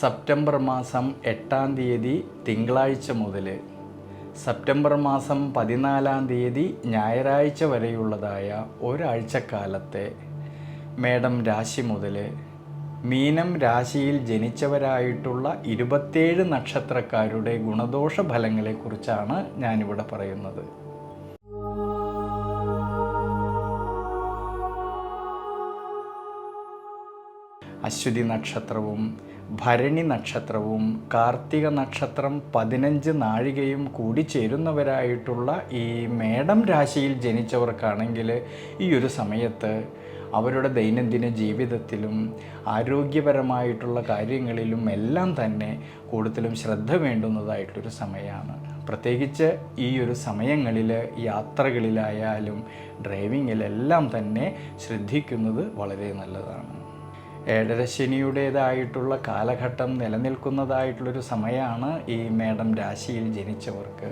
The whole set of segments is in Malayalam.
സെപ്റ്റംബർ മാസം എട്ടാം തീയതി തിങ്കളാഴ്ച മുതൽ സെപ്റ്റംബർ മാസം പതിനാലാം തീയതി ഞായറാഴ്ച വരെയുള്ളതായ ഒരാഴ്ചക്കാലത്തെ മേഡം രാശി മുതൽ മീനം രാശിയിൽ ജനിച്ചവരായിട്ടുള്ള ഇരുപത്തേഴ് നക്ഷത്രക്കാരുടെ ഗുണദോഷ ഫലങ്ങളെക്കുറിച്ചാണ് ഞാനിവിടെ പറയുന്നത്. അശ്വതി നക്ഷത്രവും ഭരണി നക്ഷത്രവും കാർത്തിക നക്ഷത്രം പതിനഞ്ച് നാഴികയും കൂടി ചേരുന്നവരായിട്ടുള്ള ഈ മേടം രാശിയിൽ ജനിച്ചവർക്കാണെങ്കിൽ ഈ ഒരു സമയത്ത് അവരുടെ ദൈനംദിന ജീവിതത്തിലും ആരോഗ്യപരമായിട്ടുള്ള കാര്യങ്ങളിലും എല്ലാം തന്നെ കൂടുതലും ശ്രദ്ധ വേണ്ടുന്നതായിട്ടൊരു സമയമാണ്. പ്രത്യേകിച്ച് ഈ ഒരു സമയങ്ങളിൽ യാത്രകളിലായാലും ഡ്രൈവിങ്ങിലെല്ലാം തന്നെ ശ്രദ്ധിക്കുന്നത് വളരെ നല്ലതാണ്. ഏഴരശനിയുടേതായിട്ടുള്ള കാലഘട്ടം നിലനിൽക്കുന്നതായിട്ടുള്ളൊരു സമയമാണ് ഈ മേഡം രാശിയിൽ ജനിച്ചവർക്ക്.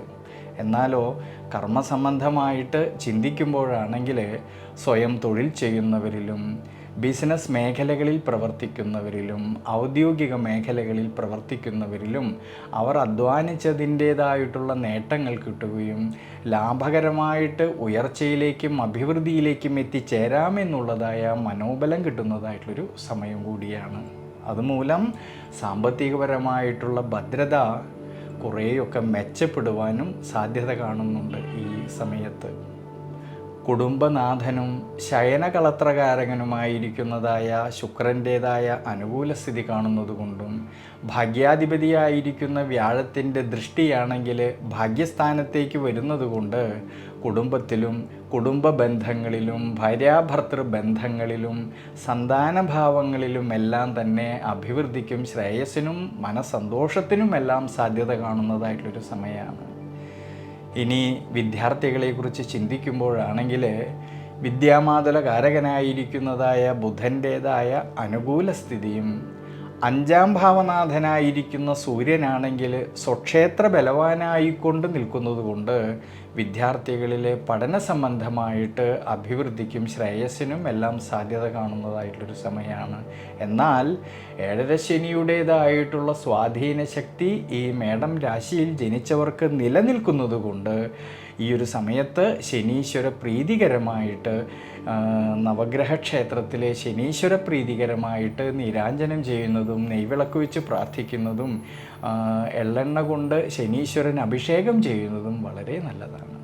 എന്നാലോ കർമ്മസംബന്ധമായിട്ട് ചിന്തിക്കുമ്പോഴാണെങ്കിൽ സ്വയം തൊഴിൽ ചെയ്യുന്നവരിലും ബിസിനസ് മേഖലകളിൽ പ്രവർത്തിക്കുന്നവരിലും ഔദ്യോഗിക മേഖലകളിൽ പ്രവർത്തിക്കുന്നവരിലും അവർ അധ്വാനിച്ചതിന്റേതായിട്ടുള്ള നേട്ടങ്ങൾ കിട്ടുകയും ലാഭകരമായിട്ട് ഉയർച്ചയിലേക്കും അഭിവൃദ്ധിയിലേക്കും എത്തിച്ചേരാമെന്നുള്ളതായ മനോബലം കിട്ടുന്നതായിട്ടുള്ളൊരു സമയം കൂടിയാണ്. അതുമൂലം സാമ്പത്തികപരമായിട്ടുള്ള ഭദ്രത കുറേയൊക്കെ മെച്ചപ്പെടുവാനും സാധ്യത കാണുന്നുണ്ട് ഈ സമയത്ത്. കുടുംബനാഥനും ശയനകളത്രകാരകനുമായിരിക്കുന്നതായ ശുക്രന്റേതായ അനുകൂല സ്ഥിതി കാണുന്നതുകൊണ്ടും ഭാഗ്യാധിപതിയായിരിക്കുന്ന വ്യാഴത്തിന്റെ ദൃഷ്ടിയാണെങ്കിൽ ഭാഗ്യസ്ഥാനത്തേക്ക് വരുന്നതുകൊണ്ട് കുടുംബത്തിലും കുടുംബ ബന്ധങ്ങളിലും ഭാര്യാഭർത്തൃ ബന്ധങ്ങളിലും സന്താനഭാവങ്ങളിലുമെല്ലാം തന്നെ അഭിവൃദ്ധിക്കും ശ്രേയസ്സിനും മനസന്തോഷത്തിനുമെല്ലാം സാധ്യത കാണുന്നതായിട്ടുള്ളൊരു സമയമാണ്. ഇനി വിദ്യാർത്ഥികളെക്കുറിച്ച് ചിന്തിക്കുമ്പോഴാണെങ്കിൽ വിദ്യാമാതുല കാരകനായിരിക്കുന്നതായ ബുധന്റേതായ അനുകൂല സ്ഥിതിയും അഞ്ചാം ഭാവനാഥനായിരിക്കുന്ന സൂര്യനാണെങ്കിൽ സ്വക്ഷേത്ര ബലവാനായിക്കൊണ്ട് നിൽക്കുന്നത് കൊണ്ട് വിദ്യാർത്ഥികളിലെ പഠന സംബന്ധമായിട്ട് അഭിവൃദ്ധിക്കും ശ്രേയസ്സിനും എല്ലാം സാധ്യത കാണുന്നതായിട്ടുള്ളൊരു സമയമാണ് എന്നാൽ ഏഴരശനിയുടേതായിട്ടുള്ള സ്വാധീന ശക്തി ഈ മേടം രാശിയിൽ ജനിച്ചവർക്ക് നിലനിൽക്കുന്നത് കൊണ്ട് ഈ ഒരു സമയത്ത് ശനീശ്വര പ്രീതികരമായിട്ട് നവഗ്രഹ ക്ഷേത്രത്തിലെ ശനീശ്വര പ്രീതികരമായിട്ട് നീരാഞ്ജനം ചെയ്യുന്നതും നെയ്വിളക്ക് വെച്ച് പ്രാർത്ഥിക്കുന്നതും എള്ളെണ്ണ കൊണ്ട് ശനീശ്വരൻ അഭിഷേകം ചെയ്യുന്നതും വളരെ നല്ലതാണ്.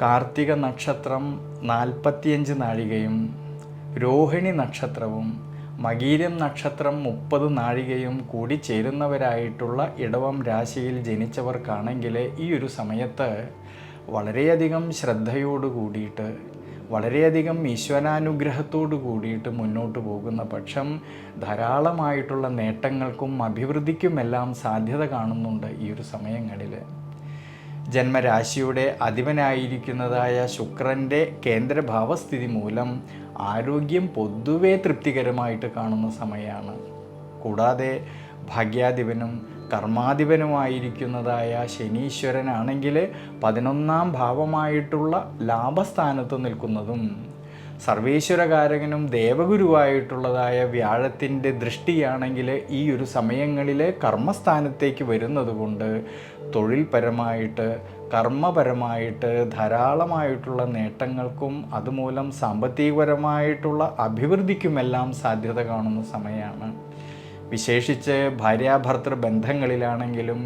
കാർത്തിക നക്ഷത്രം നാൽപ്പത്തിയഞ്ച് നാഴികയും രോഹിണി നക്ഷത്രവും മകീരം നക്ഷത്രം മുപ്പത് നാഴികയും കൂടി ചേരുന്നവരായിട്ടുള്ള ഇടവം രാശിയിൽ ജനിച്ചവർക്കാണെങ്കിൽ ഈ ഒരു സമയത്ത് വളരെയധികം ശ്രദ്ധയോട് കൂടിയിട്ട് വളരെയധികം ഈശ്വരാനുഗ്രഹത്തോടു കൂടിയിട്ട് മുന്നോട്ട് പോകുന്ന പക്ഷം ധാരാളമായിട്ടുള്ള നേട്ടങ്ങൾക്കും അഭിവൃദ്ധിക്കുമെല്ലാം സാധ്യത കാണുന്നുണ്ട് ഈ ഒരു സമയങ്ങളിൽ ജന്മരാശിയുടെ അധിപനായിരിക്കുന്നതായ ശുക്രന്റെ കേന്ദ്രഭാവസ്ഥിതി മൂലം ആരോഗ്യം പൊതുവെ തൃപ്തികരമായിട്ട് കാണുന്ന സമയമാണ് കൂടാതെ ഭാഗ്യാധിപനും കർമാധിപനുമായിരിക്കുന്നതായ ശനീശ്വരനാണെങ്കിൽ പതിനൊന്നാം ഭാവമായിട്ടുള്ള ലാഭസ്ഥാനത്ത് നിൽക്കുന്നതും സർവേശ്വരകാരകനും ദേവഗുരുവായിട്ടുള്ളതായ വ്യാഴത്തിന്റെ ദൃഷ്ടിയാണെങ്കിൽ ഈ ഒരു സമയങ്ങളിൽ കർമ്മസ്ഥാനത്തേക്ക് വരുന്നതുകൊണ്ട് തൊഴിൽപരമായിട്ട് കർമ്മപരമായിട്ട് ധാരാളമായിട്ടുള്ള നേട്ടങ്ങൾക്കും അതുമൂലം സാമ്പത്തികപരമായിട്ടുള്ള അഭിവൃദ്ധിക്കുമെല്ലാം സാധ്യത കാണുന്ന സമയമാണ്. വിശേഷിച്ച് ഭാര്യാഭർത്തൃ ബന്ധങ്ങളിലാണെങ്കിലും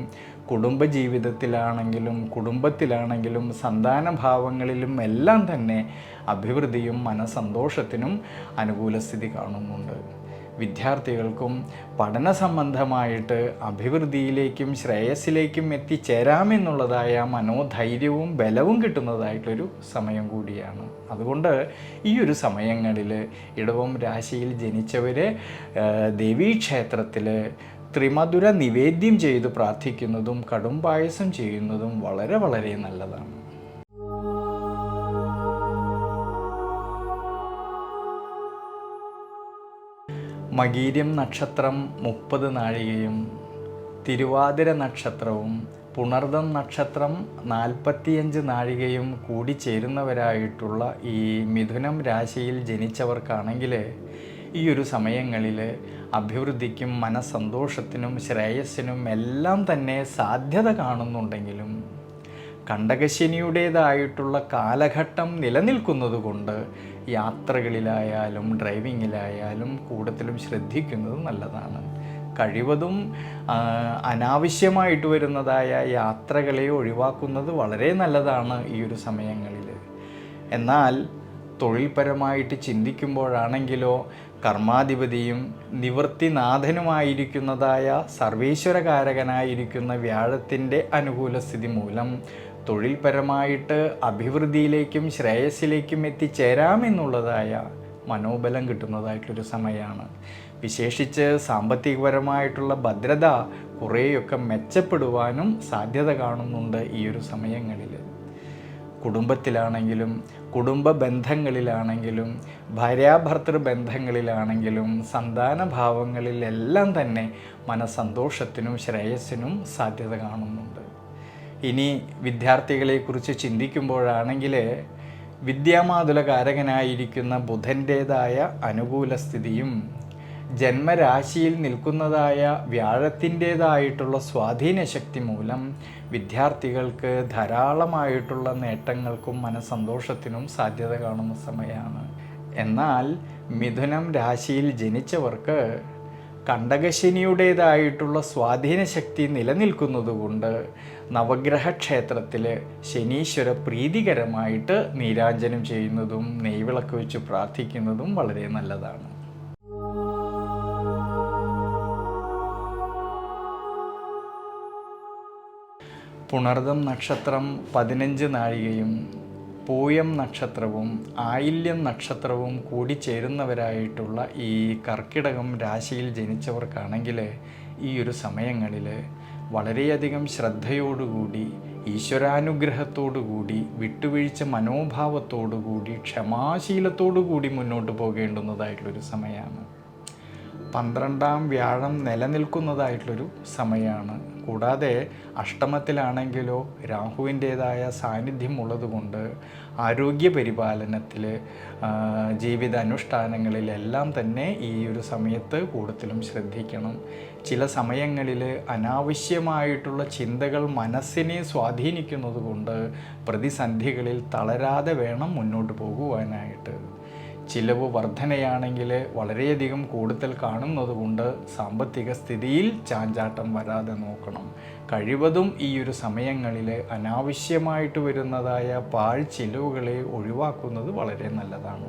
കുടുംബജീവിതത്തിലാണെങ്കിലും കുടുംബത്തിലാണെങ്കിലും സന്താനഭാവങ്ങളിലും എല്ലാം തന്നെ അഭിവൃദ്ധിയും മനസന്തോഷത്തിനും അനുകൂല സ്ഥിതി കാണുന്നുണ്ട്. വിദ്യാർത്ഥികൾക്കും പഠന സംബന്ധമായിട്ട് അഭിവൃദ്ധിയിലേക്കും ശ്രേയസ്സിലേക്കും എത്തിച്ചേരാമെന്നുള്ളതായ മനോധൈര്യവും ബലവും കിട്ടുന്നതായിട്ടൊരു സമയം കൂടിയാണ്. അതുകൊണ്ട് ഈ ഒരു സമയങ്ങളിൽ ഇടവം രാശിയിൽ ജനിച്ചവർ ദേവീക്ഷേത്രത്തിൽ ത്രിമധുര നിവേദ്യം ചെയ്ത് പ്രാർത്ഥിക്കുന്നതും കടും പായസം ചെയ്യുന്നതും വളരെ വളരെ നല്ലതാണ്. മകീര്യം നക്ഷത്രം മുപ്പത് നാഴികയും തിരുവാതിര നക്ഷത്രവും പുണർദം നക്ഷത്രം നാൽപ്പത്തിയഞ്ച് നാഴികയും കൂടി ചേരുന്നവരായിട്ടുള്ള ഈ മിഥുനം രാശിയിൽ ജനിച്ചവർക്കാണെങ്കിൽ ഈ ഒരു സമയങ്ങളിൽ അഭിവൃദ്ധിക്കും മനസ്സന്തോഷത്തിനും ശ്രേയസ്സിനും എല്ലാം തന്നെ സാധ്യത കാണുന്നുണ്ടെങ്കിലും കണ്ടകശനിയുടേതായിട്ടുള്ള കാലഘട്ടം നിലനിൽക്കുന്നത് കൊണ്ട് യാത്രകളിലായാലും ഡ്രൈവിങ്ങിലായാലും കൂടുതലും ശ്രദ്ധിക്കുന്നത് നല്ലതാണ്. കഴിവതും അനാവശ്യമായിട്ട് വരുന്നതായ യാത്രകളെ ഒഴിവാക്കുന്നത് വളരെ നല്ലതാണ് ഈ ഒരു സമയങ്ങളിൽ എന്നാൽ തൊഴിൽപരമായിട്ട് ചിന്തിക്കുമ്പോഴാണെങ്കിലോ കർമാധിപതിയും നിവൃത്തിനാഥനുമായിരിക്കുന്നതായ സർവേശ്വരകാരകനായിരിക്കുന്ന വ്യാഴത്തിന്റെ അനുകൂല സ്ഥിതി മൂലം തൊഴിൽപരമായിട്ട് അഭിവൃദ്ധിയിലേക്കും ശ്രേയസ്സിലേക്കും എത്തിച്ചേരാമെന്നുള്ളതായ മനോബലം കിട്ടുന്നതായിട്ടൊരു സമയമാണ് വിശേഷിച്ച് സാമ്പത്തികപരമായിട്ടുള്ള ഭദ്രത കുറേയൊക്കെ മെച്ചപ്പെടുവാനും സാധ്യത കാണുന്നുണ്ട് ഈ ഒരു സമയങ്ങളിൽ കുടുംബത്തിലാണെങ്കിലും കുടുംബ ബന്ധങ്ങളിലാണെങ്കിലും ഭാര്യാഭർത്തൃ ബന്ധങ്ങളിലാണെങ്കിലും സന്താന ഭാവങ്ങളിലെല്ലാം തന്നെ മനസ്സന്തോഷത്തിനും ശ്രേയസ്സിനും സാധ്യത കാണുന്നുണ്ട്. ഇനി വിദ്യാർത്ഥികളെ കുറിച്ച് ചിന്തിക്കുമ്പോഴാണെങ്കിൽ വിദ്യാമാതുലകാരകനായിരിക്കുന്ന ബുധന്റേതായ അനുകൂല സ്ഥിതിയും ജന്മരാശിയിൽ നിൽക്കുന്നതായ വ്യാഴത്തിന്റേതായിട്ടുള്ള സ്വാധീനശക്തി മൂലം വിദ്യാർത്ഥികൾക്ക് ധാരാളമായിട്ടുള്ള നേട്ടങ്ങൾക്കും മനസന്തോഷത്തിനും സാധ്യത കാണുന്ന സമയമാണ്. എന്നാൽ മിഥുനം രാശിയിൽ ജനിച്ചവർക്ക് കണ്ടകശനിയുടേതായിട്ടുള്ള സ്വാധീന ശക്തി നിലനിൽക്കുന്നതുകൊണ്ട് നവഗ്രഹ ക്ഷേത്രത്തിൽ ശനീശ്വര പ്രീതികരമായിട്ട് നീരാഞ്ജനം ചെയ്യുന്നതും നെയ്വിളക്ക് വെച്ച് പ്രാർത്ഥിക്കുന്നതും വളരെ നല്ലതാണ്. പുണർദം നക്ഷത്രം പതിനഞ്ച് നാഴികയും പൂയം നക്ഷത്രവും ആയില്യം നക്ഷത്രവും കൂടി ചേരുന്നവരായിട്ടുള്ള ഈ കർക്കിടകം രാശിയിൽ ജനിച്ചവർക്കാണെങ്കിൽ ഈ ഒരു സമയങ്ങളിൽ വളരെയധികം ശ്രദ്ധയോടുകൂടി ഈശ്വരാനുഗ്രഹത്തോടുകൂടി വിട്ടുവീഴ്ച മനോഭാവത്തോടുകൂടി ക്ഷമാശീലത്തോടുകൂടി മുന്നോട്ട് പോകേണ്ടുന്നതായിട്ടുള്ളൊരു സമയമാണ്. പന്ത്രണ്ടാം വ്യാഴം നിലനിൽക്കുന്നതായിട്ടുള്ളൊരു സമയമാണ്. കൂടാതെ അഷ്ടമത്തിലാണെങ്കിലോ രാഹുവിന്റേതായ സാന്നിധ്യം ഉള്ളതുകൊണ്ട് ആരോഗ്യ പരിപാലനത്തിൽ ജീവിത അനുഷ്ഠാനങ്ങളിലെല്ലാം തന്നെ ഈ ഒരു സമയത്ത് കൂടുതലും ശ്രദ്ധിക്കണം. ചില സമയങ്ങളിൽ അനാവശ്യമായിട്ടുള്ള ചിന്തകൾ മനസ്സിനെ സ്വാധീനിക്കുന്നത് കൊണ്ട് പ്രതിസന്ധികളിൽ തളരാതെ വേണം മുന്നോട്ട് പോകുവാനായിട്ട്. ചിലവ് വർധനയാണെങ്കിൽ വളരെയധികം കൂടുതൽ കാണുന്നതുകൊണ്ട് സാമ്പത്തിക സ്ഥിതിയിൽ ചാഞ്ചാട്ടം വരാതെ നോക്കണം. കഴിവതും ഈ ഒരു സമയങ്ങളിൽ അനാവശ്യമായിട്ട് വരുന്നതായ പാഴ് ചിലവുകളെ ഒഴിവാക്കുന്നത് വളരെ നല്ലതാണ്.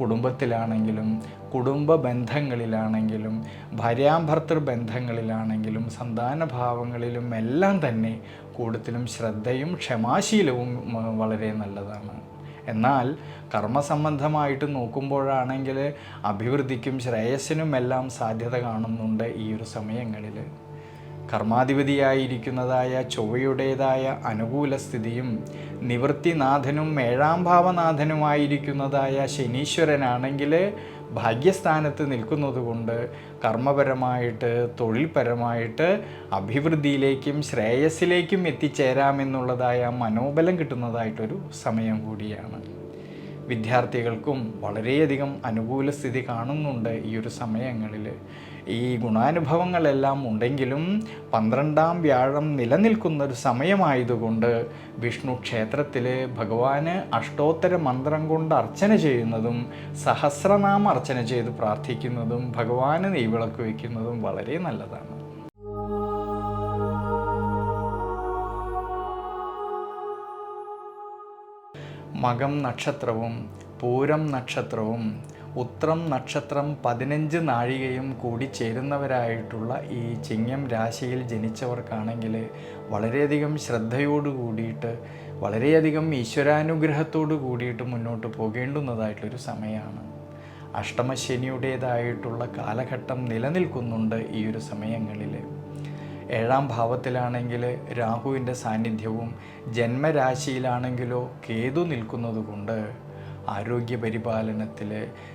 കുടുംബത്തിലാണെങ്കിലും കുടുംബ ബന്ധങ്ങളിലാണെങ്കിലും ഭാര്യാഭർത്തൃ ബന്ധങ്ങളിലാണെങ്കിലും സന്താനഭാവങ്ങളിലും എല്ലാം തന്നെ കൂടുതലും ശ്രദ്ധയും ക്ഷമാശീലവും വളരെ നല്ലതാണ്. എന്നാൽ കർമ്മസംബന്ധമായിട്ട് നോക്കുമ്പോഴാണെങ്കിൽ അഭിവൃദ്ധിക്കും ശ്രേയസ്സിനും എല്ലാം സാധ്യത കാണുന്നുണ്ട് ഈ ഒരു സമയങ്ങളിൽ. കർമാധിപതിയായിരിക്കുന്നതായ ചൊവ്വയുടേതായ അനുകൂല സ്ഥിതിയും നിവൃത്തിനാഥനും ഏഴാം ഭാവനാഥനുമായിരിക്കുന്നതായ ശനീശ്വരനാണെങ്കിൽ ഭാഗ്യസ്ഥാനത്ത് നിൽക്കുന്നത് കൊണ്ട് കർമ്മപരമായിട്ട് തൊഴിൽപരമായിട്ട് അഭിവൃദ്ധിയിലേക്കും ശ്രേയസ്സിലേക്കും എത്തിച്ചേരാമെന്നുള്ളതായ മനോബലം കിട്ടുന്നതായിട്ടൊരു സമയം കൂടിയാണ്. വിദ്യാർത്ഥികൾക്കും വളരെയധികം അനുകൂല സ്ഥിതി കാണുന്നുണ്ട് ഈ ഒരു സമയങ്ങളിൽ ഈ ഗുണാനുഭവങ്ങളെല്ലാം ഉണ്ടെങ്കിലും പന്ത്രണ്ടാം വ്യാഴം നിലനിൽക്കുന്ന ഒരു സമയമായതുകൊണ്ട് വിഷ്ണു ക്ഷേത്രത്തിൽ ഭഗവാന് അഷ്ടോത്തര മന്ത്രം കൊണ്ട് അർച്ചന ചെയ്യുന്നതും സഹസ്രനാമ അർച്ചന ചെയ്ത് പ്രാർത്ഥിക്കുന്നതും ഭഗവാന് നെയ്വിളക്ക് വയ്ക്കുന്നതും വളരെ നല്ലതാണ്. മകം നക്ഷത്രവും പൂരം നക്ഷത്രവും ഉത്രം നക്ഷത്രം പതിനഞ്ച് നാഴികയും കൂടി ചേരുന്നവരായിട്ടുള്ള ഈ ചിങ്ങം രാശിയിൽ ജനിച്ചവർക്കാണെങ്കിൽ വളരെയധികം ശ്രദ്ധയോടു കൂടിയിട്ട് വളരെയധികം ഈശ്വരാനുഗ്രഹത്തോടു കൂടിയിട്ട് മുന്നോട്ട് പോകേണ്ടുന്നതായിട്ടുള്ളൊരു സമയമാണ്. അഷ്ടമശനിയുടേതായിട്ടുള്ള കാലഘട്ടം നിലനിൽക്കുന്നുണ്ട് ഈ ഒരു സമയങ്ങളിൽ. ഏഴാം ഭാവത്തിലാണെങ്കിൽ രാഹുവിന്റെ സാന്നിധ്യവും ജന്മരാശിയിലാണെങ്കിലോ കേതു നിൽക്കുന്നതുകൊണ്ട് പരിപാലനത്തിൽ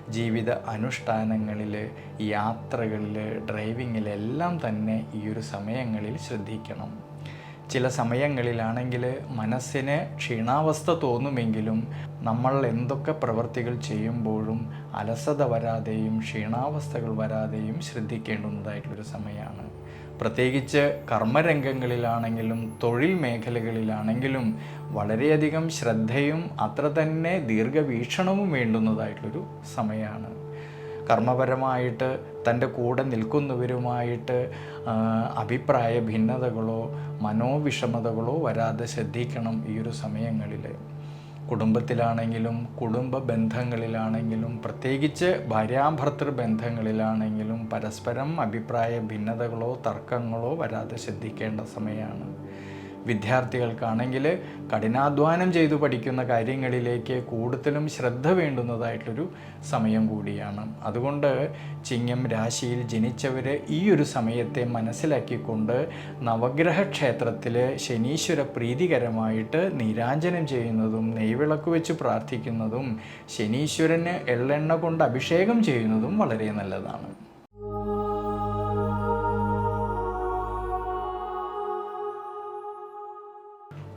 ജീവിത അനുഷ്ഠാനങ്ങളിൽ യാത്രകളിൽ ഡ്രൈവിങ്ങിലെല്ലാം തന്നെ ഈ ഒരു സമയങ്ങളിൽ ശ്രദ്ധിക്കണം. ചില സമയങ്ങളിലാണെങ്കിൽ മനസ്സിന് ക്ഷീണാവസ്ഥ തോന്നുമെങ്കിലും നമ്മൾ എന്തൊക്കെ പ്രവൃത്തികൾ ചെയ്യുമ്പോഴും അലസത വരാതെയും ക്ഷീണാവസ്ഥകൾ വരാതെയും ശ്രദ്ധിക്കേണ്ടുന്നതായിട്ടുള്ളൊരു സമയമാണ്. പ്രത്യേകിച്ച് കർമ്മരംഗങ്ങളിലാണെങ്കിലും തൊഴിൽ മേഖലകളിലാണെങ്കിലും വളരെയധികം ശ്രദ്ധയും അത്ര തന്നെ ദീർഘവീക്ഷണവും വേണ്ടുന്നതായിട്ടുള്ളൊരു സമയമാണ്. കർമ്മപരമായിട്ട് തന്റെ കൂടെ നിൽക്കുന്നവരുമായിട്ട് അഭിപ്രായ ഭിന്നതകളോ മനോവിഷമതകളോ വരാതെ ശ്രദ്ധിക്കണം ഈ ഒരു സമയങ്ങളിൽ കുടുംബത്തിലാണെങ്കിലും കുടുംബ ബന്ധങ്ങളിലാണെങ്കിലും പ്രത്യേകിച്ച് ഭാര്യാഭർത്തൃ ബന്ധങ്ങളിലാണെങ്കിലും പരസ്പരം അഭിപ്രായ ഭിന്നതകളോ തർക്കങ്ങളോ വരാതെ ശ്രദ്ധിക്കേണ്ട സമയമാണ്. വിദ്യാർത്ഥികൾക്കാണെങ്കിൽ കഠിനാധ്വാനം ചെയ്തു പഠിക്കുന്ന കാര്യങ്ങളിലേക്ക് കൂടുതലും ശ്രദ്ധ വേണ്ടുന്നതായിട്ടൊരു സമയം കൂടിയാണ്. അതുകൊണ്ട് ചിങ്ങം രാശിയിൽ ജനിച്ചവർ ഈ ഒരു സമയത്തെ മനസ്സിലാക്കിക്കൊണ്ട് നവഗ്രഹ ക്ഷേത്രത്തിൽ ശനീശ്വര പ്രീതികരമായിട്ട് നീരാഞ്ജനം ചെയ്യുന്നതും നെയ്വിളക്ക് വെച്ച് പ്രാർത്ഥിക്കുന്നതും ശനീശ്വരന് എള്ളെണ്ണ കൊണ്ട് അഭിഷേകം ചെയ്യുന്നതും വളരെ നല്ലതാണ്.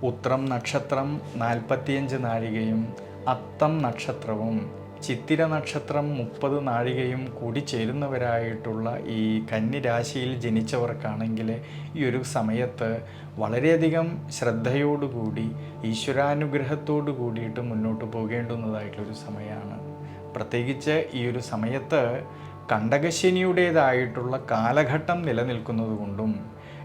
ഉത്രം നക്ഷത്രം നാൽപ്പത്തിയഞ്ച് നാഴികയും അത്തം നക്ഷത്രവും ചിത്തിര നക്ഷത്രം മുപ്പത് നാഴികയും കൂടി ചേരുന്നവരായിട്ടുള്ള ഈ കന്നി രാശിയിൽ ജനിച്ചവർക്കാണെങ്കിൽ ഈ ഒരു സമയത്ത് വളരെയധികം ശ്രദ്ധയോടുകൂടി ഈശ്വരാനുഗ്രഹത്തോടു കൂടിയിട്ട് മുന്നോട്ട് പോകേണ്ടുന്നതായിട്ടുള്ളൊരു സമയമാണ്. പ്രത്യേകിച്ച് ഈ ഒരു സമയത്ത് കണ്ടകശനിയുടേതായിട്ടുള്ള കാലഘട്ടം നിലനിൽക്കുന്നത് കൊണ്ടും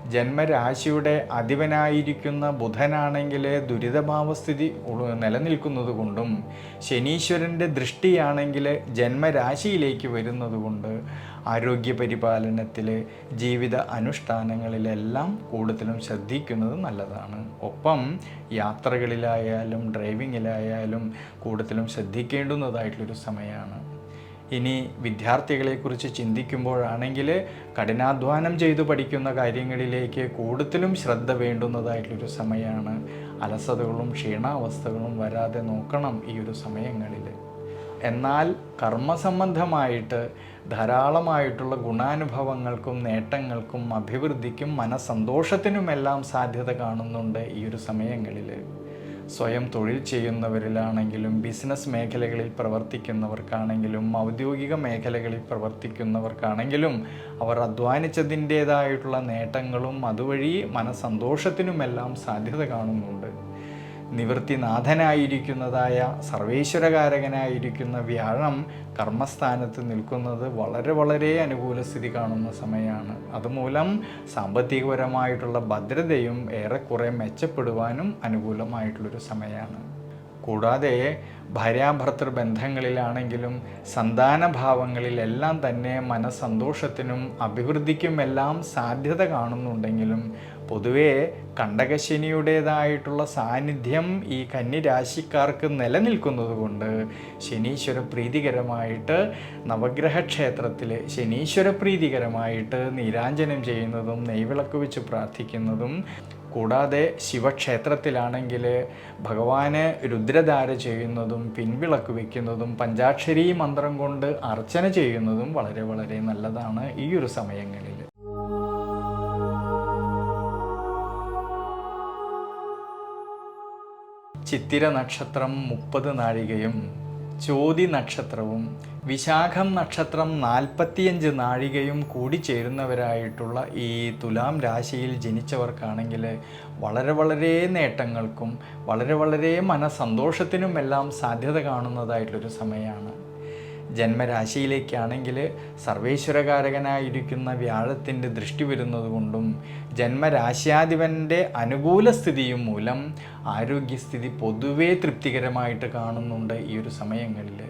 ജന്മരാശിയുടെ അധിപനായിരിക്കുന്ന ബുധനാണെങ്കിൽ ദുരിതഭാവസ്ഥിതി നിലനിൽക്കുന്നത് കൊണ്ടും ശനീശ്വരന്റെ ദൃഷ്ടിയാണെങ്കിൽ ജന്മരാശിയിലേക്ക് വരുന്നതുകൊണ്ട് ആരോഗ്യ പരിപാലനത്തിൽ ജീവിത അനുഷ്ഠാനങ്ങളിലെല്ലാം കൂടുതലും ശ്രദ്ധിക്കുന്നത് നല്ലതാണ്. ഒപ്പം യാത്രകളിലായാലും ഡ്രൈവിങ്ങിലായാലും കൂടുതലും ശ്രദ്ധിക്കേണ്ടുന്നതായിട്ടുള്ളൊരു സമയമാണ് ഇനി വിദ്യാർത്ഥികളെക്കുറിച്ച് ചിന്തിക്കുമ്പോഴാണെങ്കിൽ കഠിനാധ്വാനം ചെയ്തു പഠിക്കുന്ന കാര്യങ്ങളിലേക്ക് കൂടുതലും ശ്രദ്ധ വേണ്ടുന്നതായിട്ടുള്ളൊരു സമയമാണ്. അലസതകളും ക്ഷീണാവസ്ഥകളും വരാതെ നോക്കണം ഈ ഒരു സമയങ്ങളിൽ. എന്നാൽ കർമ്മസംബന്ധമായിട്ട് ധാരാളമായിട്ടുള്ള ഗുണാനുഭവങ്ങൾക്കും നേട്ടങ്ങൾക്കും അഭിവൃദ്ധിക്കും മനസ്സന്തോഷത്തിനുമെല്ലാം സാധ്യത കാണുന്നുണ്ട് ഈ ഒരു സമയങ്ങളിൽ. സ്വയം തൊഴിൽ ചെയ്യുന്നവരിലാണെങ്കിലും ബിസിനസ് മേഖലകളിൽ പ്രവർത്തിക്കുന്നവർക്കാണെങ്കിലും ഔദ്യോഗിക മേഖലകളിൽ പ്രവർത്തിക്കുന്നവർക്കാണെങ്കിലും അവർ അധ്വാനിച്ചതിന്റേതായിട്ടുള്ള നേട്ടങ്ങളും അതുവഴി മനസ്സന്തോഷത്തിനുമെല്ലാം സാധ്യത കാണുന്നുണ്ട്. നിവൃത്തിനാഥനായിരിക്കുന്നതായ സർവേശ്വരകാരകനായിരിക്കുന്ന വ്യാഴം കർമ്മസ്ഥാനത്ത് നിൽക്കുന്നത് വളരെ വളരെ അനുകൂല സ്ഥിതി കാണുന്ന സമയമാണ്. അതുമൂലം സാമ്പത്തികപരമായിട്ടുള്ള ഭദ്രതയും ഏറെക്കുറെ മെച്ചപ്പെടുവാനും അനുകൂലമായിട്ടുള്ളൊരു സമയമാണ്. കൂടാതെ ഭാര്യാഭർത്തൃ ബന്ധങ്ങളിലാണെങ്കിലും സന്താനഭാവങ്ങളിലെല്ലാം തന്നെ മനസ്സന്തോഷത്തിനും അഭിവൃദ്ധിക്കുമെല്ലാം സാധ്യത കാണുന്നുണ്ടെങ്കിലും പൊതുവേ കണ്ടകശനിയുടേതായിട്ടുള്ള സാന്നിധ്യം ഈ കന്നിരാശിക്കാർക്ക് നിലനിൽക്കുന്നത് കൊണ്ട് ശനീശ്വര പ്രീതികരമായിട്ട് നവഗ്രഹ ക്ഷേത്രത്തിൽ ശനീശ്വര പ്രീതികരമായിട്ട് നീരാഞ്ജനം ചെയ്യുന്നതും നെയ്വിളക്ക് വെച്ച് പ്രാർത്ഥിക്കുന്നതും കൂടാതെ ശിവക്ഷേത്രത്തിലാണെങ്കിൽ ഭഗവാന് രുദ്രധാര ചെയ്യുന്നതും പിൻവിളക്ക് വയ്ക്കുന്നതും പഞ്ചാക്ഷരി മന്ത്രം കൊണ്ട് അർച്ചന ചെയ്യുന്നതും വളരെ വളരെ നല്ലതാണ് ഈ ഒരു സമയങ്ങളിൽ. ചിത്തിര നക്ഷത്രം മുപ്പത് നാഴികയും ചോതി നക്ഷത്രവും വിശാഖം നക്ഷത്രം നാൽപ്പത്തിയഞ്ച് നാഴികയും കൂടി ചേരുന്നവരായിട്ടുള്ള ഈ തുലാം രാശിയിൽ ജനിച്ചവർക്കാണെങ്കിൽ വളരെ വളരെ നേട്ടങ്ങൾക്കും വളരെ വളരെ മനസന്തോഷത്തിനുമെല്ലാം സാധ്യത കാണുന്നതായിട്ടുള്ളൊരു സമയമാണ്. ജന്മരാശിയിലേക്കാണെങ്കിൽ സർവേശ്വരകാരകനായിരിക്കുന്ന വ്യാഴത്തിന്റെ ദൃഷ്ടി വരുന്നത് കൊണ്ടും ജന്മരാശ്യാധിപന്റെ അനുകൂല സ്ഥിതിയും മൂലം ആരോഗ്യസ്ഥിതി പൊതുവേ തൃപ്തികരമായിട്ട് കാണുന്നുണ്ട് ഈ ഒരു സമയങ്ങളിൽ.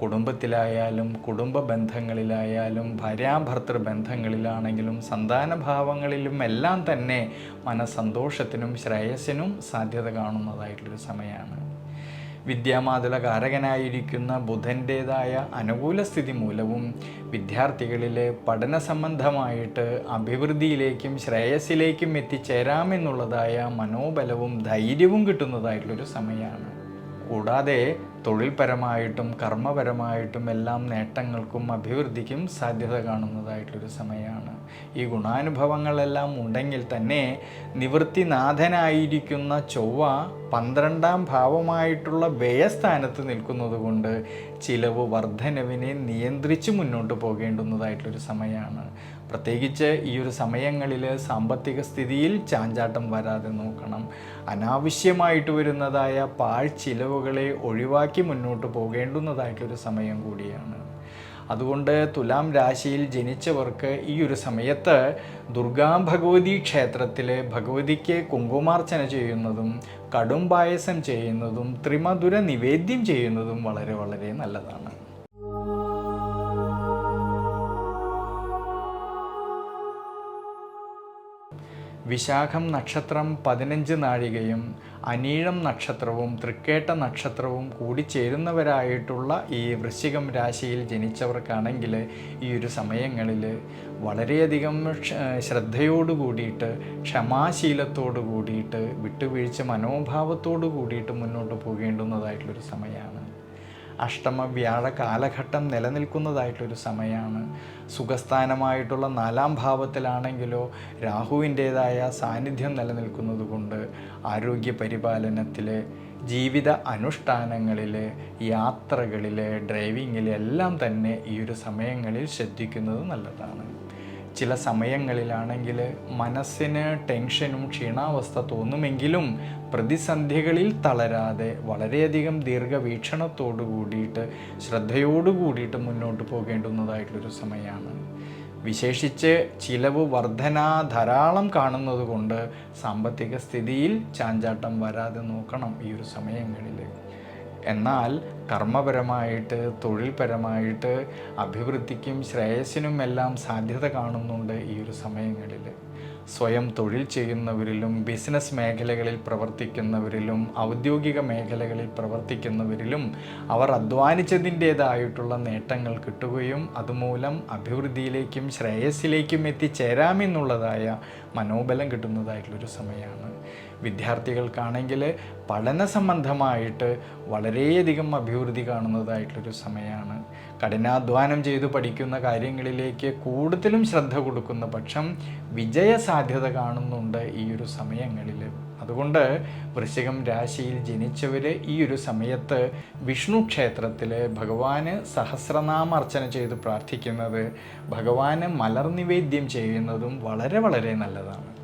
കുടുംബത്തിലായാലും കുടുംബ ബന്ധങ്ങളിലായാലും ഭാര്യാഭർത്തൃ ബന്ധങ്ങളിലാണെങ്കിലും സന്താനഭാവങ്ങളിലും എല്ലാം തന്നെ മനസ്സന്തോഷത്തിനും ശ്രേയസ്സിനും സാധ്യത കാണുന്നതായിട്ടുള്ളൊരു സമയമാണ്. വിദ്യാമാതുല കാരകനായിരിക്കുന്ന ബുധന്റേതായ അനുകൂല സ്ഥിതി മൂലവും വിദ്യാർത്ഥികളിലെ പഠന സംബന്ധമായിട്ട് അഭിവൃദ്ധിയിലേക്കും ശ്രേയസ്സിലേക്കും എത്തിച്ചേരാമെന്നുള്ളതായ മനോബലവും ധൈര്യവും കിട്ടുന്നതായിട്ടുള്ളൊരു സമയമാണ്. കൂടാതെ തൊഴിൽപരമായിട്ടും കർമ്മപരമായിട്ടും എല്ലാം നേട്ടങ്ങൾക്കും അഭിവൃദ്ധിക്കും സാധ്യത കാണുന്നതായിട്ടൊരു സമയമാണ്. ഈ ഗുണാനുഭവങ്ങളെല്ലാം ഉണ്ടെങ്കിൽ തന്നെ നിവൃത്തിനാഥനായിരിക്കുന്ന ചൊവ്വ പന്ത്രണ്ടാം ഭാവമായിട്ടുള്ള വ്യയസ്ഥാനത്ത് നിൽക്കുന്നത് കൊണ്ട് ചിലവ് വർധനവിനെ നിയന്ത്രിച്ച് മുന്നോട്ട് പോകേണ്ടുന്നതായിട്ടുള്ളൊരു സമയമാണ്. പ്രത്യേകിച്ച് ഈ ഒരു സമയങ്ങളിൽ സാമ്പത്തിക സ്ഥിതിയിൽ ചാഞ്ചാട്ടം വരാതെ നോക്കണം. അനാവശ്യമായിട്ട് വരുന്നതായ പാഴ്ചിലവുകളെ ഒഴിവാക്കി മുന്നോട്ട് പോകേണ്ടുന്നതായിട്ടൊരു സമയം കൂടിയാണ്. അതുകൊണ്ട് തുലാം രാശിയിൽ ജനിച്ചവർക്ക് ഈ ഒരു സമയത്ത് ദുർഗാ ഭഗവതി ക്ഷേത്രത്തിൽ ഭഗവതിക്ക് കുങ്കുമാർച്ചന ചെയ്യുന്നതും കടും പായസം ചെയ്യുന്നതും ത്രിമധുര നിവേദ്യം ചെയ്യുന്നതും വളരെ വളരെ നല്ലതാണ്. വിശാഖം നക്ഷത്രം പതിനഞ്ച് നാഴികയും അനീഴം നക്ഷത്രവും തൃക്കേട്ട നക്ഷത്രവും കൂടി ചേരുന്നവരായിട്ടുള്ള ഈ വൃശ്ചികം രാശിയിൽ ജനിച്ചവർക്കാണെങ്കിൽ ഈ ഒരു സമയങ്ങളിൽ വളരെയധികം ശ്രദ്ധയോടു കൂടിയിട്ട് ക്ഷമാശീലത്തോടു കൂടിയിട്ട് വിട്ടുവീഴ്ച മനോഭാവത്തോടു കൂടിയിട്ട് മുന്നോട്ട് പോകേണ്ടുന്നതായിട്ടുള്ളൊരു സമയമാണ്. അഷ്ടമ വ്യാഴ കാലഘട്ടം നിലനിൽക്കുന്നതായിട്ടൊരു സമയമാണ്. സുഖസ്ഥാനമായിട്ടുള്ള നാലാം ഭാവത്തിലാണെങ്കിലോ രാഹുവിന്റേതായ സാന്നിധ്യം നിലനിൽക്കുന്നത് കൊണ്ട് ആരോഗ്യ പരിപാലനത്തിൽ ജീവിത അനുഷ്ഠാനങ്ങളിൽ യാത്രകളിൽ ഡ്രൈവിങ്ങിൽ എല്ലാം തന്നെ ഈ ഒരു സമയങ്ങളിൽ ശ്രദ്ധിക്കുന്നത് നല്ലതാണ്. ചില സമയങ്ങളിലാണെങ്കിൽ മനസ്സിന് ടെൻഷനും ക്ഷീണാവസ്ഥ തോന്നുമെങ്കിലും പ്രതിസന്ധികളിൽ തളരാതെ വളരെയധികം ദീർഘവീക്ഷണത്തോടു കൂടിയിട്ട് ശ്രദ്ധയോടു കൂടിയിട്ട് മുന്നോട്ട് പോകേണ്ടുന്നതായിട്ടുള്ളൊരു സമയമാണ് വിശേഷിച്ച് ചിലവ് വർധന ധാരാളം കാണുന്നത് കൊണ്ട് സാമ്പത്തിക സ്ഥിതിയിൽ ചാഞ്ചാട്ടം വരാതെ നോക്കണം ഈ ഒരു സമയങ്ങളിൽ എന്നാൽ കർമ്മപരമായിട്ട് തൊഴിൽപരമായിട്ട് അഭിവൃദ്ധിക്കും ശ്രേയസ്സിനും എല്ലാം സാധ്യത കാണുന്നുണ്ട് ഈ ഒരു സമയങ്ങളിൽ. സ്വയം തൊഴിൽ ചെയ്യുന്നവരിലും ബിസിനസ് മേഖലകളിൽ പ്രവർത്തിക്കുന്നവരിലും ഔദ്യോഗിക മേഖലകളിൽ പ്രവർത്തിക്കുന്നവരിലും അവർ അധ്വാനിച്ചതിന്റേതായിട്ടുള്ള നേട്ടങ്ങൾ കിട്ടുകയും അതുമൂലം അഭിവൃദ്ധിയിലേക്കും ശ്രേയസ്സിലേക്കും എത്തിച്ചേരാമെന്നുള്ളതായ മനോബലം കിട്ടുന്നതായിട്ടുള്ളൊരു സമയമാണ്. വിദ്യാർത്ഥികൾക്കാണെങ്കിൽ പഠന സംബന്ധമായിട്ട് വളരെയധികം അഭിവൃദ്ധി കാണുന്നതായിട്ടുള്ളൊരു സമയമാണ്. കഠിനാധ്വാനം ചെയ്ത് പഠിക്കുന്ന കാര്യങ്ങളിലേക്ക് കൂടുതലും ശ്രദ്ധ കൊടുക്കുന്ന പക്ഷം വിജയ സാധ്യത കാണുന്നുണ്ട് ഈ ഒരു സമയങ്ങളിൽ. അതുകൊണ്ട് വൃശ്ചികം രാശിയിൽ ജനിച്ചവർ ഈ ഒരു സമയത്ത് വിഷ്ണു ക്ഷേത്രത്തിൽ ഭഗവാന് സഹസ്രനാമർച്ചന ചെയ്ത് പ്രാർത്ഥിക്കുന്നത് ഭഗവാന് മലർനിവേദ്യം ചെയ്യുന്നതും വളരെ വളരെ നല്ലതാണ്.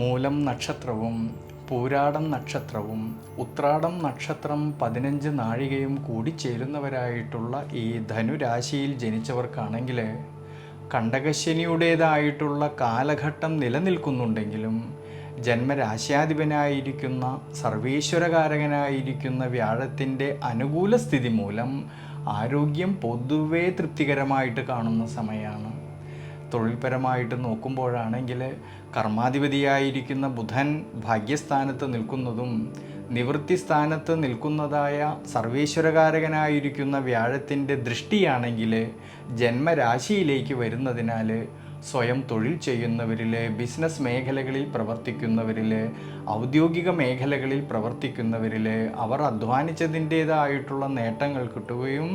മൂലം നക്ഷത്രവും പൂരാടം നക്ഷത്രവും ഉത്രാടം നക്ഷത്രം പതിനഞ്ച് നാഴികയും കൂടിച്ചേരുന്നവരായിട്ടുള്ള ഈ ധനുരാശിയിൽ ജനിച്ചവർക്കാണെങ്കിൽ കണ്ടകശനിയുടേതായിട്ടുള്ള കാലഘട്ടം നിലനിൽക്കുന്നുണ്ടെങ്കിലും ജന്മരാശ്യാധിപനായിരിക്കുന്ന സർവീശ്വരകാരകനായിരിക്കുന്ന വ്യാഴത്തിന്റെ അനുകൂല സ്ഥിതി മൂലം ആരോഗ്യം പൊതുവേ തൃപ്തികരമായിട്ട് കാണുന്ന സമയമാണ്. തൊഴിൽപരമായിട്ട് നോക്കുമ്പോഴാണെങ്കിൽ കർമാധിപതിയായിരിക്കുന്ന ബുധൻ ഭാഗ്യസ്ഥാനത്ത് നിൽക്കുന്നതും നിവൃത്തി സ്ഥാനത്ത് നിൽക്കുന്നതായ സർവേശ്വരകാരകനായിരിക്കുന്ന വ്യാഴത്തിന്റെ ദൃഷ്ടിയാണെങ്കിൽ ജന്മരാശിയിലേക്ക് വരുന്നതിനാൽ സ്വയം തൊഴിൽ ചെയ്യുന്നവരിലെ ബിസിനസ് മേഖലകളിൽ പ്രവർത്തിക്കുന്നവരിൽ ഔദ്യോഗിക മേഖലകളിൽ പ്രവർത്തിക്കുന്നവരിലെ അവർ അധ്വാനിച്ചതിന്റേതായിട്ടുള്ള നേട്ടങ്ങൾ കിട്ടുകയും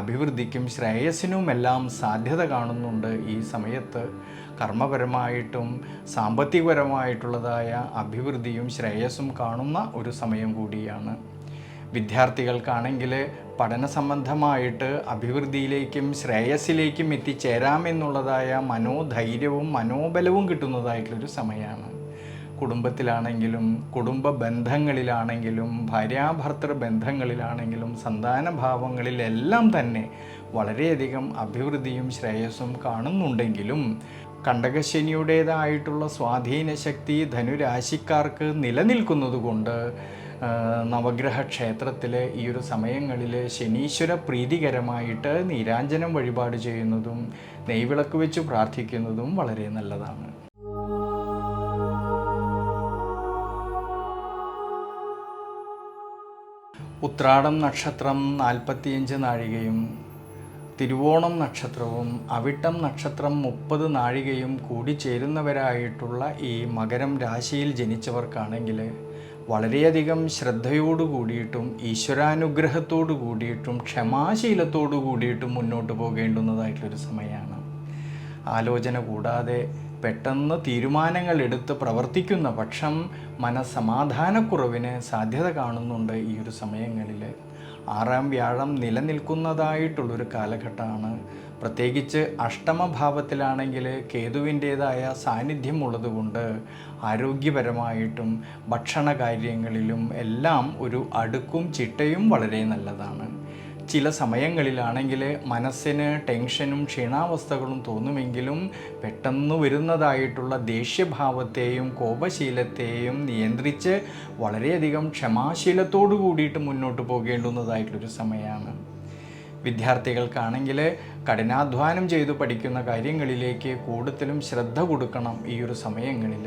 അഭിവൃദ്ധിക്കും ശ്രേയസ്സിനുമെല്ലാം സാധ്യത കാണുന്നുണ്ട് ഈ സമയത്ത്. കർമ്മപരമായിട്ടും സാമ്പത്തികപരമായിട്ടുള്ളതായ അഭിവൃദ്ധിയും ശ്രേയസ്സും കാണുന്ന ഒരു സമയം കൂടിയാണ്. വിദ്യാർത്ഥികൾക്കാണെങ്കിൽ പഠന സംബന്ധമായിട്ട് അഭിവൃദ്ധിയിലേക്കും ശ്രേയസ്സിലേക്കും എത്തിച്ചേരാമെന്നുള്ളതായ മനോധൈര്യവും മനോബലവും കിട്ടുന്നതായിട്ടുള്ളൊരു സമയമാണ്. കുടുംബത്തിലാണെങ്കിലും കുടുംബ ബന്ധങ്ങളിലാണെങ്കിലും ഭാര്യാഭർത്തൃ ബന്ധങ്ങളിലാണെങ്കിലും സന്താനഭാവങ്ങളിലെല്ലാം തന്നെ വളരെയധികം അഭിവൃദ്ധിയും ശ്രേയസ്സും കാണുന്നുണ്ടെങ്കിലും കണ്ടകശനിയുടേതായിട്ടുള്ള സ്വാധീന ശക്തി ധനുരാശിക്കാർക്ക് നിലനിൽക്കുന്നതുകൊണ്ട് നവഗ്രഹ ക്ഷേത്രത്തിൽ ഈ ഒരു സമയങ്ങളിൽ ശനീശ്വര പ്രീതികരമായിട്ട് നീരാഞ്ജനം വഴിപാട് ചെയ്യുന്നതും നെയ്വിളക്ക് വെച്ച് പ്രാർത്ഥിക്കുന്നതും വളരെ നല്ലതാണ്. ഉത്രാടം നക്ഷത്രം നാൽപ്പത്തിയഞ്ച് നാഴികയും തിരുവോണം നക്ഷത്രവും അവിട്ടം നക്ഷത്രം മുപ്പത് നാഴികയും കൂടിച്ചേരുന്നവരായിട്ടുള്ള ഈ മകരം രാശിയിൽ ജനിച്ചവർക്കാണെങ്കിൽ വളരെയധികം ശ്രദ്ധയോടു കൂടിയിട്ടും ഈശ്വരാനുഗ്രഹത്തോടു കൂടിയിട്ടും ക്ഷമാശീലത്തോടു കൂടിയിട്ടും മുന്നോട്ട് പോകേണ്ടുന്നതായിട്ടുള്ളൊരു സമയമാണ്. ആലോചന കൂടാതെ പെട്ടെന്ന് തീരുമാനങ്ങൾ എടുത്ത് പ്രവർത്തിക്കുന്ന പക്ഷം മനസമാധാനക്കുറവിന് സാധ്യത കാണുന്നുണ്ട് ഈ ഒരു സമയങ്ങളിൽ ആറാം വ്യാഴം നിലനിൽക്കുന്നതായിട്ടുള്ളൊരു കാലഘട്ടമാണ്. പ്രത്യേകിച്ച് അഷ്ടമഭാവത്തിലാണെങ്കിൽ കേതുവിന്റേതായ സാന്നിധ്യം ഉള്ളതുകൊണ്ട് ആരോഗ്യപരമായിട്ടും ഭക്ഷണ കാര്യങ്ങളിലും എല്ലാം ഒരു അടുക്കും ചിട്ടയും വളരെ നല്ലതാണ്. ചില സമയങ്ങളിലാണെങ്കിൽ മനസ്സിന് ടെൻഷനും ക്ഷീണാവസ്ഥകളും തോന്നുമെങ്കിലും പെട്ടെന്ന് വരുന്നതായിട്ടുള്ള ദേഷ്യഭാവത്തെയും കോപശീലത്തെയും നിയന്ത്രിച്ച് വളരെയധികം ക്ഷമാശീലത്തോടു കൂടിയിട്ട് മുന്നോട്ട് പോകേണ്ടുന്നതായിട്ടുള്ളൊരു സമയമാണ്. വിദ്യാർത്ഥികൾക്കാണെങ്കിൽ കഠിനാധ്വാനം ചെയ്തു പഠിക്കുന്ന കാര്യങ്ങളിലേക്ക് കൂടുതലും ശ്രദ്ധ കൊടുക്കണം ഈ ഒരു സമയങ്ങളിൽ.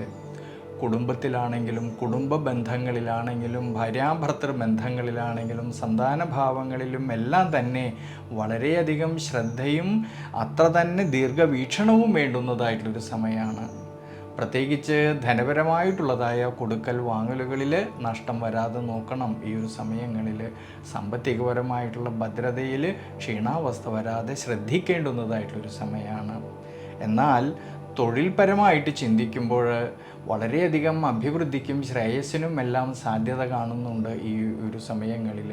കുടുംബത്തിലാണെങ്കിലും കുടുംബ ബന്ധങ്ങളിലാണെങ്കിലും ഭാര്യാഭർത്തൃ ബന്ധങ്ങളിലാണെങ്കിലും സന്താനഭാവങ്ങളിലും എല്ലാം തന്നെ വളരെയധികം ശ്രദ്ധയും അത്ര തന്നെ ദീർഘവീക്ഷണവും വേണ്ടുന്നതായിട്ടുള്ളൊരു സമയമാണ്. പ്രത്യേകിച്ച് ധനപരമായിട്ടുള്ളതായ കൊടുക്കൽ വാങ്ങലുകളിൽ നഷ്ടം വരാതെ നോക്കണം. ഈ ഒരു സമയങ്ങളിൽ സാമ്പത്തികപരമായിട്ടുള്ള ഭദ്രതയിൽ ക്ഷീണാവസ്ഥ വരാതെ ശ്രദ്ധിക്കേണ്ടുന്നതായിട്ടുള്ളൊരു സമയമാണ് എന്നാൽ തൊഴിൽപരമായിട്ട് ചിന്തിക്കുമ്പോൾ വളരെയധികം അഭിവൃദ്ധിക്കും ശ്രേയസ്സിനും എല്ലാം സാധ്യത കാണുന്നുണ്ട് ഈ ഒരു സമയങ്ങളിൽ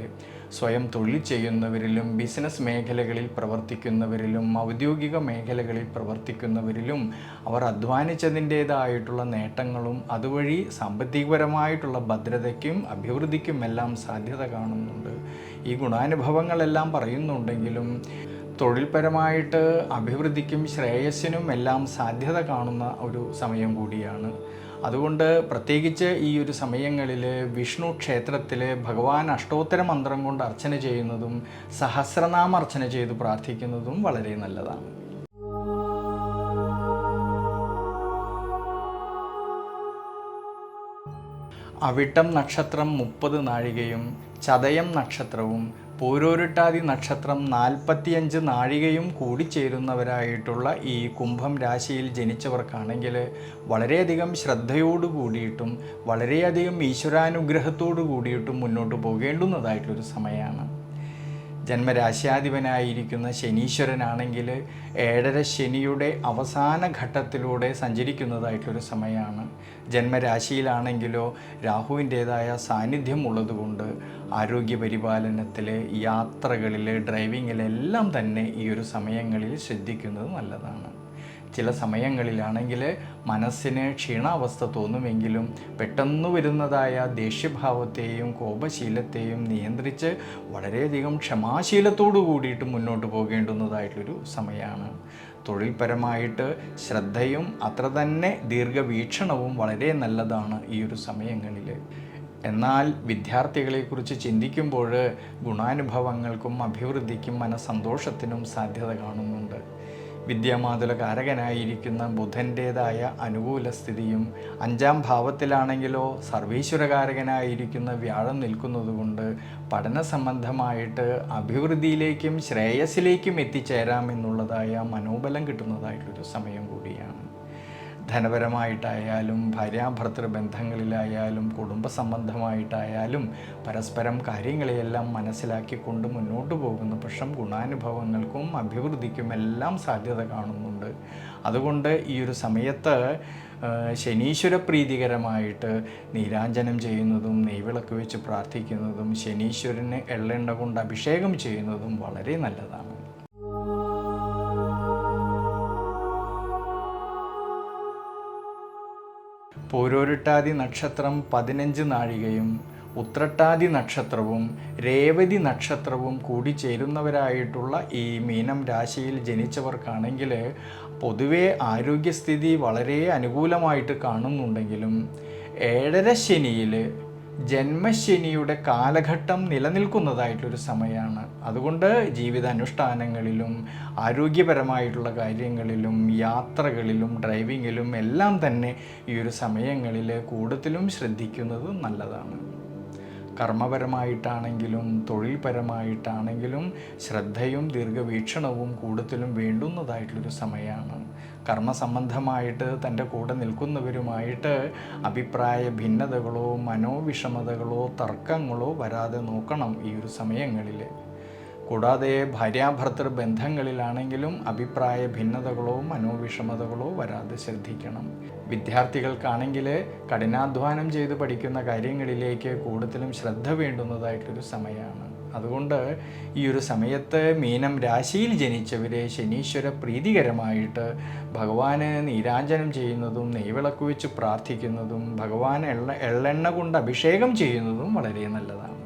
സ്വയം തൊഴിൽ ചെയ്യുന്നവരിലും ബിസിനസ് മേഖലകളിൽ പ്രവർത്തിക്കുന്നവരിലും ഔദ്യോഗിക മേഖലകളിൽ പ്രവർത്തിക്കുന്നവരിലും അവർ അധ്വാനിച്ചതിന്റേതായിട്ടുള്ള നേട്ടങ്ങളും അതുവഴി സാമ്പത്തികപരമായിട്ടുള്ള ഭദ്രതയ്ക്കും അഭിവൃദ്ധിക്കുമെല്ലാം സാധ്യത കാണുന്നുണ്ട്. ഈ ഗുണാനുഭവങ്ങളെല്ലാം പറയുന്നുണ്ടെങ്കിലും തൊഴിൽപരമായിട്ട് അഭിവൃദ്ധിക്കും ശ്രേയസ്സിനും എല്ലാം സാധ്യത കാണുന്ന ഒരു സമയം കൂടിയാണ്. അതുകൊണ്ട് പ്രത്യേകിച്ച് ഈ ഒരു സമയങ്ങളിൽ വിഷ്ണു ക്ഷേത്രത്തിൽ ഭഗവാൻ അഷ്ടോത്തര മന്ത്രം കൊണ്ട് അർച്ചന ചെയ്യുന്നതും സഹസ്രനാമ അർച്ചന ചെയ്ത് പ്രാർത്ഥിക്കുന്നതും വളരെ നല്ലതാണ്. അവിട്ടം നക്ഷത്രം മുപ്പത് നാഴികയും ചതയം നക്ഷത്രവും പൂരോരുട്ടാതി നക്ഷത്രം നാൽപ്പത്തിയഞ്ച് നാഴികയും കൂടിച്ചേരുന്നവരായിട്ടുള്ള ഈ കുംഭം രാശിയിൽ ജനിച്ചവർക്കാണെങ്കിൽ വളരെയധികം ശ്രദ്ധയോടു കൂടിയിട്ടും വളരെയധികം ഈശ്വരാനുഗ്രഹത്തോടു കൂടിയിട്ടും മുന്നോട്ട് പോകേണ്ടുന്നതായിട്ടൊരു സമയമാണ്. ജന്മരാശ്യാധിപനായിരിക്കുന്ന ശനീശ്വരനാണെങ്കിൽ ഏഴര ശനിയുടെ അവസാന ഘട്ടത്തിലൂടെ സഞ്ചരിക്കുന്നതായിട്ടൊരു സമയമാണ്. ജന്മരാശിയിലാണെങ്കിലോ രാഹുവിന്റേതായ സാന്നിധ്യം ഉള്ളതുകൊണ്ട് ആരോഗ്യ പരിപാലനത്തിൽ യാത്രകളിൽ ഡ്രൈവിങ്ങിലെല്ലാം തന്നെ ഈ ഒരു സമയങ്ങളിൽ ശ്രദ്ധിക്കുന്നത് നല്ലതാണ്. ചില സമയങ്ങളിലാണെങ്കിൽ മനസ്സിന് ക്ഷീണാവസ്ഥ തോന്നുമെങ്കിലും പെട്ടെന്ന് വരുന്നതായ ദേഷ്യഭാവത്തെയും കോപശീലത്തെയും നിയന്ത്രിച്ച് വളരെയധികം ക്ഷമാശീലത്തോടു കൂടിയിട്ട് മുന്നോട്ട് പോകേണ്ടുന്നതായിട്ടൊരു സമയമാണ് തൊഴിൽപരമായിട്ട് ശ്രദ്ധയും അത്ര തന്നെ ദീർഘവീക്ഷണവും വളരെ നല്ലതാണ് ഈ ഒരു സമയങ്ങളിൽ എന്നാൽ വിദ്യാർത്ഥികളെക്കുറിച്ച് ചിന്തിക്കുമ്പോൾ ഗുണാനുഭവങ്ങൾക്കും അഭിവൃദ്ധിക്കും മനസ്സന്തോഷത്തിനും സാധ്യത കാണുന്നുണ്ട്. വിദ്യാമാതുലകാരകനായിരിക്കുന്ന ബുധന്റേതായ അനുകൂല സ്ഥിതിയും അഞ്ചാം ഭാവത്തിലാണെങ്കിലോ സർവീശ്വരകാരകനായിരിക്കുന്ന വ്യാഴം നിൽക്കുന്നതുകൊണ്ട് പഠന സംബന്ധമായിട്ട് അഭിവൃദ്ധിയിലേക്കും ശ്രേയസ്സിലേക്കും എത്തിച്ചേരാമെന്നുള്ളതായ മനോബലം കിട്ടുന്നതായിട്ടൊരു സമയം കൂടിയാണ്. ധനപരമായിട്ടായാലും ഭാര്യാഭർത്തൃ ബന്ധങ്ങളിലായാലും കുടുംബ സംബന്ധമായിട്ടായാലും പരസ്പരം കാര്യങ്ങളെയെല്ലാം മനസ്സിലാക്കിക്കൊണ്ട് മുന്നോട്ട് പോകുന്ന പക്ഷം ഗുണാനുഭവങ്ങൾക്കും അഭിവൃദ്ധിക്കും എല്ലാം സാധ്യത കാണുന്നുണ്ട്. അതുകൊണ്ട് ഈ ഒരു സമയത്ത് ശനീശ്വര പ്രീതികരമായിട്ട് നീരാഞ്ജനം ചെയ്യുന്നതും നെയ്വിളക്ക് വെച്ച് പ്രാർത്ഥിക്കുന്നതും ശനീശ്വരന് എള്ളെണ്ണ കൊണ്ട് അഭിഷേകം ചെയ്യുന്നതും വളരെ നല്ലതാണ്. പോരോരുട്ടാതി നക്ഷത്രം പതിനഞ്ച് നാഴികയും ഉത്രട്ടാതി നക്ഷത്രവും രേവതി നക്ഷത്രവും കൂടി ചേരുന്നവരായിട്ടുള്ള ഈ മീനം രാശിയിൽ ജനിച്ചവർക്കാണെങ്കിൽ പൊതുവേ ആരോഗ്യസ്ഥിതി വളരെ അനുകൂലമായിട്ട് കാണുന്നുണ്ടെങ്കിലും ഏഴര ശനിയിൽ ജന്മശനിയുടെ കാലഘട്ടം നിലനിൽക്കുന്നതായിട്ടൊരു സമയമാണ്. അതുകൊണ്ട് ജീവിതാനുഷ്ഠാനങ്ങളിലും ആരോഗ്യപരമായിട്ടുള്ള കാര്യങ്ങളിലും യാത്രകളിലും ഡ്രൈവിങ്ങിലും എല്ലാം തന്നെ ഈ ഒരു സമയങ്ങളിൽ കൂടുതലും ശ്രദ്ധിക്കുന്നത് നല്ലതാണ്. കർമ്മപരമായിട്ടാണെങ്കിലും തൊഴിൽപരമായിട്ടാണെങ്കിലും ശ്രദ്ധയും ദീർഘവീക്ഷണവും കൂടുതലും വേണ്ടുന്നതായിട്ടുള്ളൊരു സമയമാണ്. കർമ്മസംബന്ധമായിട്ട് തന്റെ കൂടെ നിൽക്കുന്നവരുമായിട്ട് അഭിപ്രായ ഭിന്നതകളോ മനോവിഷമതകളോ തർക്കങ്ങളോ വരാതെ നോക്കണം ഈ ഒരു സമയങ്ങളിൽ കൂടാതെ ഭാര്യാഭർത്തൃ ബന്ധങ്ങളിലാണെങ്കിലും അഭിപ്രായ ഭിന്നതകളോ മനോവിഷമതകളോ വരാതെ ശ്രദ്ധിക്കണം. വിദ്യാർത്ഥികൾക്കാണെങ്കിൽ കഠിനാധ്വാനം ചെയ്ത് പഠിക്കുന്ന കാര്യങ്ങളിലേക്ക് കൂടുതലും ശ്രദ്ധ വേണ്ടുന്നതായിട്ടൊരു സമയമാണ്. അതുകൊണ്ട് ഈ ഒരു സമയത്ത് മീനം രാശിയിൽ ജനിച്ചവർ ശനീശ്വര പ്രീതികരമായിട്ട് ഭഗവാന് നീരാഞ്ജനം ചെയ്യുന്നതും നെയ്വിളക്ക് വെച്ച് പ്രാർത്ഥിക്കുന്നതും ഭഗവാൻ എള്ള എള്ളെണ്ണ കൊണ്ട് അഭിഷേകം ചെയ്യുന്നതും വളരെ നല്ലതാണ്.